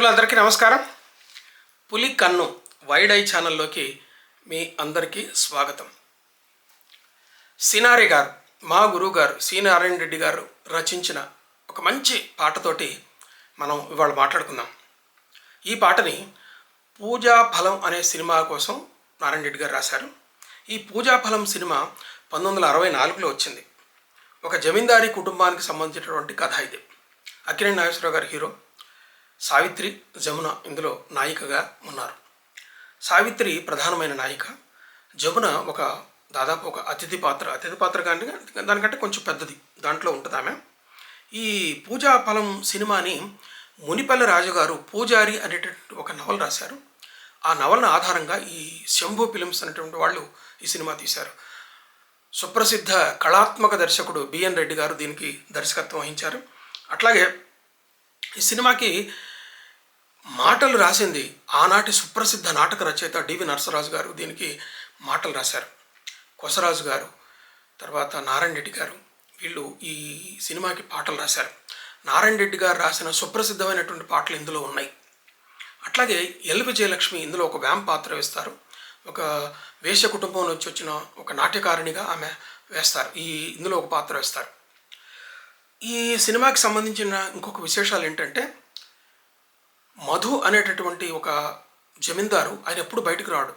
మిత్రులందరికీ నమస్కారం. పులి కన్ను వైడ్ ఐ ఛానల్లోకి మీ అందరికీ స్వాగతం. సినారి గారు మా గురువు గారు సీనారాయణ రెడ్డి గారు రచించిన ఒక మంచి పాటతోటి మనం ఇవాళ మాట్లాడుకుందాం. ఈ పాటని పూజా ఫలం అనే సినిమా కోసం నారాయణ రెడ్డి గారు రాశారు. ఈ పూజా ఫలం సినిమా పంతొమ్మిది వందల అరవై నాలుగులో వచ్చింది. ఒక జమీందారీ కుటుంబానికి సంబంధించినటువంటి కథ ఇది. అక్కినేని నాగేశ్వరరావు గారు హీరో. సావిత్రి జమున ఇందులో నాయికగా ఉన్నారు. సావిత్రి ప్రధానమైన నాయిక. జమున ఒక దాదాపు ఒక అతిథి పాత్ర అతిథి పాత్ర కానీ దానికంటే కొంచెం పెద్దది. దాంట్లో ఉంటుంది ఆమె. ఈ పూజా ఫలం సినిమాని మునిపల్లి రాజు గారు పూజారి అనేటటువంటి ఒక నవల రాశారు. ఆ నవలను ఆధారంగా ఈ శంభు ఫిలిమ్స్ అనేటువంటి వాళ్ళు ఈ సినిమా తీశారు. సుప్రసిద్ధ కళాత్మక దర్శకుడు బిఎన్ రెడ్డి గారు దీనికి దర్శకత్వం వహించారు. అట్లాగే ఈ సినిమాకి మాటలు రాసింది ఆనాటి సుప్రసిద్ధ నాటక రచయిత డివి నరసరాజు గారు. దీనికి మాటలు రాశారు. కొసరాజు గారు తర్వాత నారాయణ రెడ్డి గారు వీళ్ళు ఈ సినిమాకి పాటలు రాశారు. నారాయణ రెడ్డి గారు రాసిన సుప్రసిద్ధమైనటువంటి పాటలు ఇందులో ఉన్నాయి. అట్లాగే ఎల్ విజయలక్ష్మి ఇందులో ఒక వ్యామ్ పాత్ర వేస్తారు. ఒక వేశ్య కుటుంబం నుంచి వచ్చిన ఒక నాట్యకారిణిగా ఆమె వేస్తారు. ఈ ఇందులో ఒక పాత్ర వేస్తారు. ఈ సినిమాకి సంబంధించిన ఇంకొక విశేషాలు ఏంటంటే మధు అనేటటువంటి ఒక జమీందారు ఆయన ఎప్పుడు బయటకు రాడు.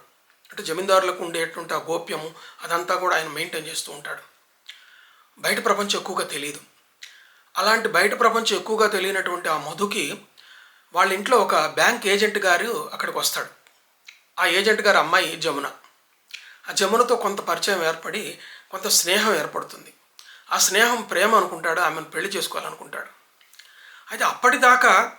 అంటే జమీందారులకు ఉండేటువంటి ఆ గోప్యము అదంతా కూడా ఆయన మెయింటైన్ చేస్తూ ఉంటాడు. బయట ప్రపంచం ఎక్కువగా తెలియదు అలాంటి బయట ప్రపంచం ఎక్కువగా తెలియనటువంటి ఆ మధుకి వాళ్ళ ఇంట్లో ఒక బ్యాంక్ ఏజెంట్ గారు అక్కడికి వస్తాడు. ఆ ఏజెంట్ గారి అమ్మాయి జమున. ఆ జమునతో కొంత పరిచయం ఏర్పడి కొంత స్నేహం ఏర్పడుతుంది. ఆ స్నేహం ప్రేమ అనుకుంటాడు ఆమెను పెళ్ళి చేసుకోవాలనుకుంటాడు. అయితే అప్పటిదాకా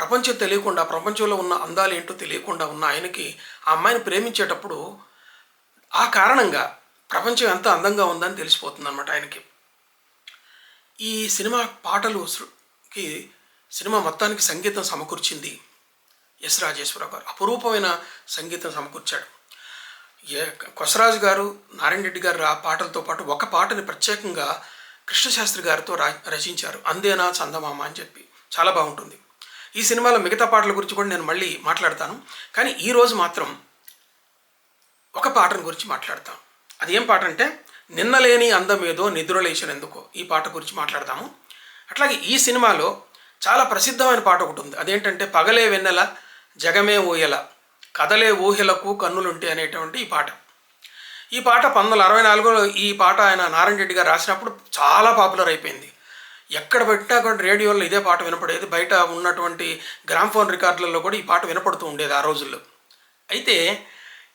ప్రపంచం తెలియకుండా ప్రపంచంలో ఉన్న అందాలు ఏంటో తెలియకుండా ఉన్న ఆయనకి ఆ అమ్మాయిని ప్రేమించేటప్పుడు ఆ కారణంగా ప్రపంచం ఎంత అందంగా ఉందని తెలిసిపోతుంది అనమాట ఆయనకి. ఈ సినిమా పాటలు కి సినిమా మొత్తానికి సంగీతం సమకూర్చింది ఎస్ రాజేశ్వరరావు గారు. అపురూపమైన సంగీతం సమకూర్చాడు. ఏ కొసరాజు గారు నారాయణ రెడ్డి గారు ఆ పాటలతో పాటు ఒక పాటని ప్రత్యేకంగా కృష్ణశాస్త్రి గారితో రా రచించారు. అందేనా చందమామ అని చెప్పి. చాలా బాగుంటుంది. ఈ సినిమాలో మిగతా పాటల గురించి కూడా నేను మళ్ళీ మాట్లాడతాను. కానీ ఈరోజు మాత్రం ఒక పాటను గురించి మాట్లాడతాం. అది ఏం పాట అంటే నిన్నలేని అందమేదో నిద్రలేచినందుకో ఈ పాట గురించి మాట్లాడతాము. అట్లాగే ఈ సినిమాలో చాలా ప్రసిద్ధమైన పాట ఒకటి ఉంది. అదేంటంటే పగలే వెన్నెల జగమే ఊయల కదలే ఊహెలకు కన్నులుంటే అనేటువంటి ఈ పాట. ఈ పాట పంతొమ్మిది వందల అరవై నాలుగులో ఈ పాట ఆయన నారాయణ రెడ్డి గారు రాసినప్పుడు చాలా పాపులర్ అయిపోయింది. ఎక్కడ పెట్టినా కూడా రేడియోలో ఇదే పాట వినపడేది. బయట ఉన్నటువంటి గ్రామ్ఫోన్ రికార్డులలో కూడా ఈ పాట వినపడుతూ ఉండేది ఆ రోజుల్లో. అయితే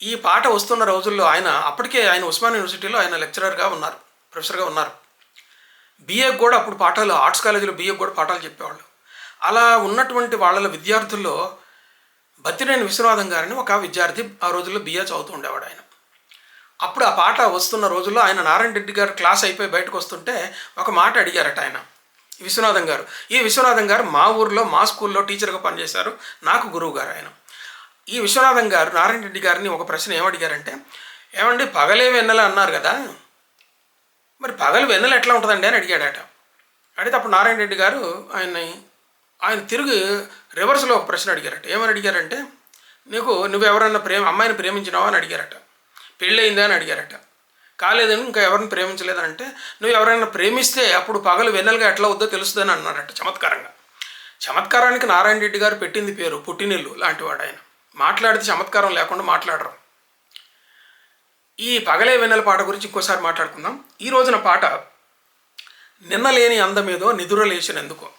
ఈ పాట వస్తున్న రోజుల్లో ఆయన అప్పటికే ఆయన ఉస్మాన్ యూనివర్సిటీలో ఆయన లెక్చరర్గా ఉన్నారు ప్రొఫెసర్గా ఉన్నారు. బీఏకి కూడా అప్పుడు పాఠాలు ఆర్ట్స్ కాలేజీలో బీఏకి కూడా పాఠాలు చెప్పేవాళ్ళు. అలా ఉన్నటువంటి వాళ్ళ విద్యార్థుల్లో బత్తినేని విశ్వనాథం గారిని ఒక విద్యార్థి ఆ రోజుల్లో బిఏ చదువుతూ ఉండేవాడు ఆయన. అప్పుడు ఆ పాట వస్తున్న రోజుల్లో ఆయన నారాయణ రెడ్డి గారు క్లాస్ అయిపోయి బయటకు వస్తుంటే ఒక మాట అడిగారట ఆయన. విశ్వనాథం గారు. ఈ విశ్వనాథం గారు మా ఊర్లో మా స్కూల్లో టీచర్గా పనిచేశారు. నాకు గురువు గారు ఆయన. ఈ విశ్వనాథం గారు నారాయణ రెడ్డి గారిని ఒక ప్రశ్న ఏమడిగారంటే ఏమండి పగలే వెన్నెల అన్నారు కదా? మరి పగలు వెన్నెల ఎట్లా ఉంటుందండి? అని అడిగాడట. అడిగితే అప్పుడు నారాయణ రెడ్డి గారు ఆయన్ని ఆయన తిరిగి రివర్స్లో ఒక ప్రశ్న అడిగారట. ఏమని అడిగారంటే నీకు నువ్వు ఎవరన్నా ప్రేమ అమ్మాయిని ప్రేమించినావా? అని అడిగారట. పెళ్ళయిందా? అని అడిగారట. కాలేదని ఇంకా ఎవరిని ప్రేమించలేదంటే నువ్వు ఎవరైనా ప్రేమిస్తే అప్పుడు పగలు వెన్నెలుగా ఎట్లా వద్దో తెలుస్తుందని అన్నారట చమత్కారంగా. చమత్కారానికి నారాయణ రెడ్డి గారు పెట్టింది పేరు పుట్టినిల్లు లాంటివాడు ఆయన మాట్లాడితే చమత్కారం లేకుండా మాట్లాడరు. ఈ పగలే వెన్నెల పాట గురించి ఇంకోసారి మాట్లాడుకుందాం. ఈ రోజున పాట నిన్నలేని అందమేదో నిదురలేచినందుకో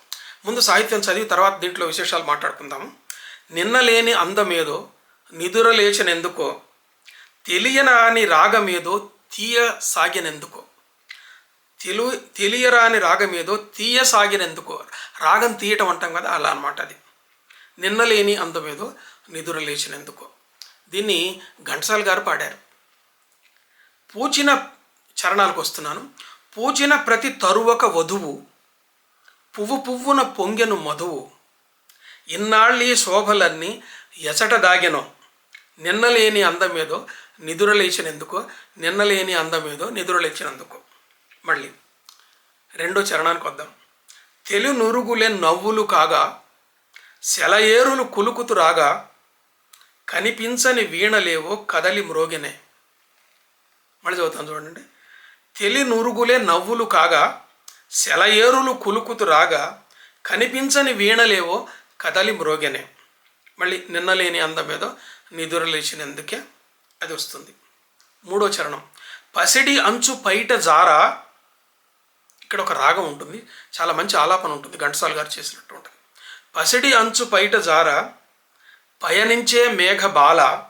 ముందు సాహిత్యం చదివి తర్వాత దీంట్లో విశేషాలు మాట్లాడుకుందాము నిన్నలేని అందమేదో నిదురలేచినెందుకో. తెలియనాని రాగమేదో తీయ సాగినెందుకో తెలు తెలియరాని రాగమేదో తీయ సాగినెందుకో రాగం తీయటం అంటాం కదా అలా అనమాట అది. నిన్నలేని అందమేదో నిదుర లేచినందుకో దీన్ని ఘంటసాల గారు పాడారు. పూచిన చరణాలకు వస్తున్నాను. పూచిన ప్రతి తరువక వధువు పువ్వు పువ్వున పొంగెను మధువు. ఇన్నాళ్ళీ శోభలన్నీ ఎచట దాగెనో. నిన్నలేని అందమేదో నిదురలేచినందుకో నిన్నలేని అందమేదో నిదురలేచినందుకో. మళ్ళీ రెండో చరణానికి వద్దాం. తెలు నురుగులే నవ్వులు కాగా సెలయేరులు కులుకుతు రాగా కనిపించని వీణలేవో కదలి మ్రోగినే. మళ్ళీ చదువుతాను చూడండి. తెలి నురుగులే నవ్వులు కాగా సెలయేరులు కులుకుతు రాగా కనిపించని వీణలేవో కదలి మ్రోగెనే. మళ్ళీ నిన్నలేని అందమేదో నిదురలేచినందుకే అది వస్తుంది. మూడో చరణం. పసిడి అంచు పైట జారా. ఇక్కడ ఒక రాగం ఉంటుంది. చాలా మంచి ఆలాపన ఉంటుంది. ఘంటసాల గారు చేసినట్టు ఉంటుంది పసిడి అంచు పైట జార. పయనించే మేఘ బాల.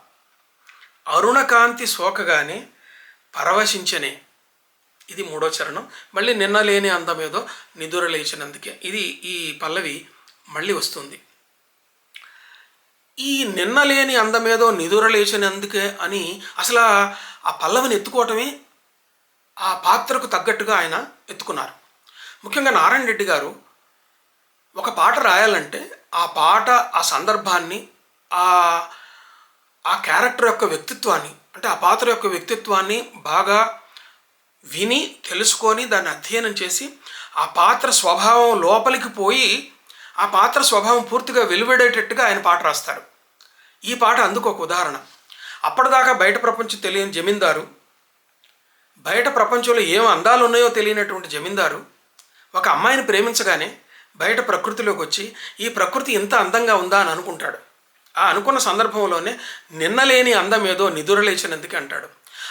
అరుణకాంతి సోకగానే పరవశించనే. ఇది మూడో చరణం. మళ్ళీ నిన్న లేని అందమేదో నిదుర లేచినందుకే ఇది ఈ పల్లవి మళ్ళీ వస్తుంది. ఈ నిన్న లేని అందమేదో నిదురలేచినందుకే అని అసలు ఆ పల్లవిని ఎత్తుకోవటమే ఆ పాత్రకు తగ్గట్టుగా ఆయన ఎత్తుకున్నారు. ముఖ్యంగా నారాయణ రెడ్డి గారు ఒక పాట రాయాలంటే ఆ పాట ఆ సందర్భాన్ని ఆ ఆ క్యారెక్టర్ యొక్క వ్యక్తిత్వాన్ని అంటే ఆ పాత్ర యొక్క వ్యక్తిత్వాన్ని బాగా విని తెలుసుకొని దాన్ని అధ్యయనం చేసి ఆ పాత్ర స్వభావం లోపలికి పోయి ఆ పాత్ర స్వభావం పూర్తిగా వెలువడేటట్టుగా ఆయన పాట రాస్తారు. ఈ పాట అందుకు ఒక ఉదాహరణ. అప్పటిదాకా బయట ప్రపంచం తెలియని జమీందారు బయట ప్రపంచంలో ఏం అందాలు ఉన్నాయో తెలియనటువంటి జమీందారు ఒక అమ్మాయిని ప్రేమించగానే బయట ప్రకృతిలోకి వచ్చి ఈ ప్రకృతి ఇంత అందంగా ఉందా అని అనుకుంటాడు. ఆ అనుకున్న సందర్భంలోనే నిన్నలేని అందం ఏదో నిదురలేచినందుకే అంటాడు.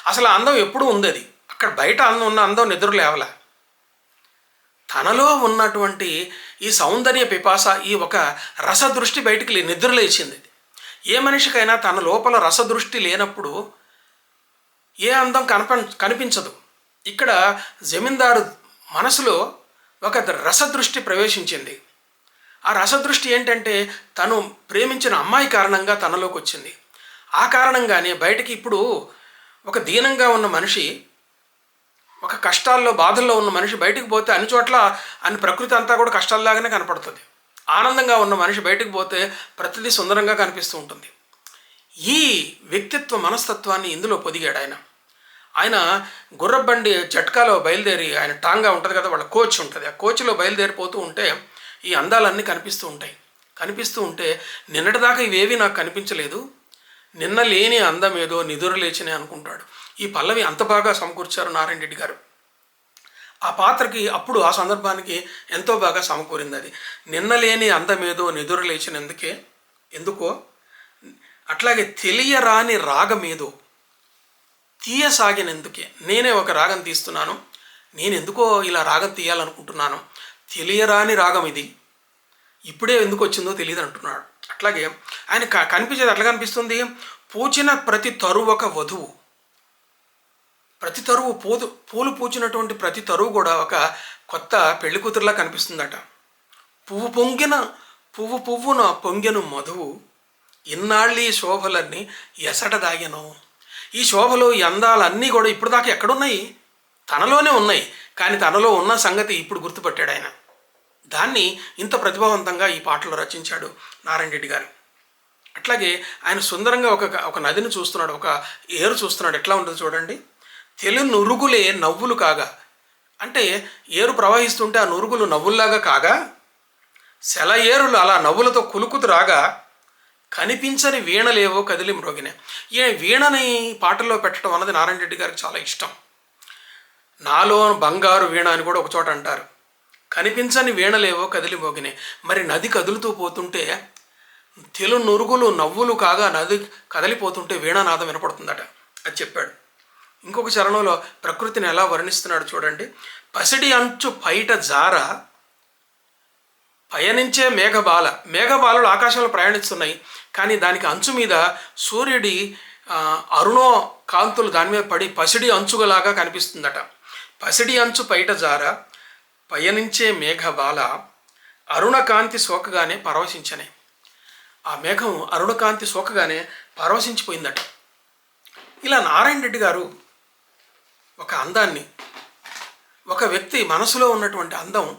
అసలు ఆ అందం ఎప్పుడూ ఉంది అది అక్కడ బయట అందం ఉన్న అందం నిద్ర లేవలా తనలో ఉన్నటువంటి ఈ సౌందర్య పిపాస ఈ ఒక రసదృష్టి బయటికి నిద్రలేచింది ఏ మనిషికైనా తన లోపల రసదృష్టి లేనప్పుడు ఏ అందం కనప కనిపించదు. ఇక్కడ జమీందారు మనసులో ఒక రసదృష్టి ప్రవేశించింది. ఆ రసదృష్టి ఏంటంటే తను ప్రేమించిన అమ్మాయి కారణంగా తనలోకి వచ్చింది ఆ కారణంగానే బయటికి ఇప్పుడు ఒక దీనంగా ఉన్న మనిషి ఒక కష్టాల్లో బాధల్లో ఉన్న మనిషి బయటికి పోతే అన్ని చోట్ల అన్ని ప్రకృతి అంతా కూడా కష్టాల్లాగానే కనపడుతుంది. ఆనందంగా ఉన్న మనిషి బయటికి పోతే ప్రతిదీ సుందరంగా కనిపిస్తూ ఉంటుంది. ఈ వ్యక్తిత్వ మనస్తత్వాన్ని ఇందులో పొదిగాడు ఆయన. ఆయన గుర్రబండి జట్కాలో బయలుదేరి ఆయన టాంగా ఉంటుంది కదా వాళ్ళ కోచ్ ఉంటుంది. ఆ కోచ్లో బయలుదేరిపోతూ ఉంటే ఈ అందాలన్నీ కనిపిస్తూ ఉంటాయి. కనిపిస్తూ ఉంటే నిన్నటిదాకా ఇవేవి నాకు కనిపించలేదు. నిన్న లేని అందం ఏదో నిదురలేచినే అనుకుంటాడు. ఈ పల్లవి అంత బాగా సమకూర్చారు నారాయణ రెడ్డి గారు. ఆ పాత్రకి అప్పుడు ఆ సందర్భానికి ఎంతో బాగా సమకూరింది అది. నిన్నలేని అందమేదో నిదుర లేచినందుకే ఎందుకో? అట్లాగే తెలియరాని రాగమేదో? తీయసాగినందుకే. నేనే ఒక రాగం తీస్తున్నాను. నేను ఎందుకో ఇలా రాగం తీయాలనుకుంటున్నాను. తెలియరాని రాగం ఇది. ఇప్పుడే ఎందుకు వచ్చిందో తెలియదు అంటున్నాడు అట్లాగే ఆయన క- కనిపించేది అట్లా కనిపిస్తుంది. పూచిన ప్రతి తరువక వధువు. ప్రతి తరువు పూదు పూలు పూచినటువంటి ప్రతి తరువు కూడా ఒక కొత్త పెళ్ళి కూతురులా కనిపిస్తుందట. పువ్వు పొంగిన పువ్వు పువ్వున పొంగెను మధువు ఇన్నాళ్ళీ శోభలన్నీ ఎసట దాగెను. ఈ శోభలు ఈ అందాలన్నీ కూడా ఇప్పుడు దాకా ఎక్కడున్నాయి? తనలోనే ఉన్నాయి. కానీ తనలో ఉన్న సంగతి ఇప్పుడు గుర్తుపట్టాడు ఆయన. దాన్ని ఇంత ప్రతిభావంతంగా ఈ పాటలో రచించాడు నారాయణ రెడ్డి గారు. అట్లాగే ఆయన సుందరంగా ఒక ఒక నదిని చూస్తున్నాడు ఒక ఏరు చూస్తున్నాడు. ఎట్లా ఉంటుంది చూడండి. తెలు నురుగులే నవ్వులు కాగా. అంటే ఏరు ప్రవహిస్తుంటే ఆ నురుగులు నవ్వుల్లాగా కాగా? సెల ఏరులు అలా నవ్వులతో కులుకుతు రాగా కనిపించని వీణలేవో కదిలి మ్రోగినే. ఈ వీణని పాటల్లో పెట్టడం అన్నది నారాయణ రెడ్డి గారికి చాలా ఇష్టం. నాలో బంగారు వీణ అని కూడా ఒక చోట అంటారు. కనిపించని వీణలేవో కదిలి మోగినే మరి నది కదులుతూ పోతుంటే తెలు నురుగులు నవ్వులు కాగా నది కదిలిపోతుంటే వీణానాదం వినపడుతుందట. అది చెప్పాడు. ఇంకొక చరణంలో ప్రకృతిని ఎలా వర్ణిస్తున్నాడు చూడండి. పసిడి అంచు పైట జార పయనించే మేఘబాల. మేఘబాలలు ఆకాశంలో ప్రయాణిస్తున్నాయి. కానీ దానికి అంచు మీద సూర్యుడి అరుణో కాంతులు దాని మీద పడి పసిడి అంచుగలాగా కనిపిస్తుందట. పసిడి అంచు పైట జార పయనించే మేఘబాల అరుణకాంతి సోకగానే పరవశించనే. ఆ మేఘం అరుణకాంతి సోకగానే పరవశించిపోయిందట. ఇలా నారాయణ రెడ్డి గారు ఒక అందాన్ని ఒక వ్యక్తి మనసులో ఉన్నటువంటి అందం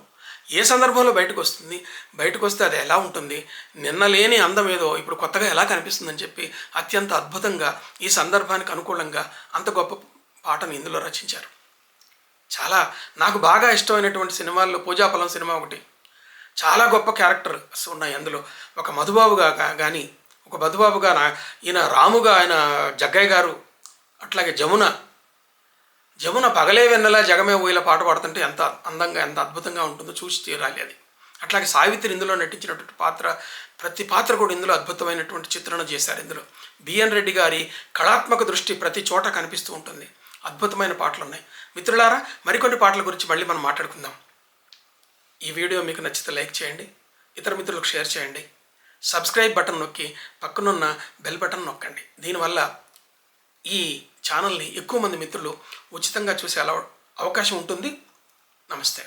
ఏ సందర్భంలో బయటకు వస్తుంది బయటకు వస్తే అది ఎలా ఉంటుంది నిన్న లేని అందం ఏదో ఇప్పుడు కొత్తగా ఎలా కనిపిస్తుందని చెప్పి అత్యంత అద్భుతంగా ఈ సందర్భానికి అనుకూలంగా అంత గొప్ప పాటను ఇందులో రచించారు. చాలా నాకు బాగా ఇష్టమైనటువంటి సినిమాల్లో పూజాపలం సినిమా ఒకటి. చాలా గొప్ప క్యారెక్టర్స్ ఉన్నాయి అందులో. ఒక మధుబాబుగా కానీ ఒక మధుబాబుగా నా ఈయన రాముగా ఆయన జగ్గయ్య గారు అట్లాగే జమున జమున పగలే వెన్నెల జగమే ఊయల పాట పాడుతుంటే ఎంత అందంగా ఎంత అద్భుతంగా ఉంటుందో చూసి తీరాలి అది. అట్లాగే సావిత్రి ఇందులో నటించినటువంటి పాత్ర ప్రతి పాత్ర కూడా ఇందులో అద్భుతమైనటువంటి చిత్రణ చేశారు ఇందులో. బిఎన్ రెడ్డి గారి కళాత్మక దృష్టి ప్రతి చోట కనిపిస్తూ ఉంటుంది. అద్భుతమైన పాటలు ఉన్నాయి. మిత్రులారా మరికొన్ని పాటల గురించి మళ్ళీ మనం మాట్లాడుకుందాం. ఈ వీడియో మీకు నచ్చితే లైక్ చేయండి ఇతర మిత్రులకు షేర్ చేయండి సబ్స్క్రైబ్ బటన్ నొక్కి పక్కనున్న బెల్ బటన్ నొక్కండి. దీనివల్ల ఈ ఛానల్ని ఎక్కువ మంది మిత్రులు ఉచితంగా చూసే అలా అవకాశం ఉంటుంది. నమస్తే.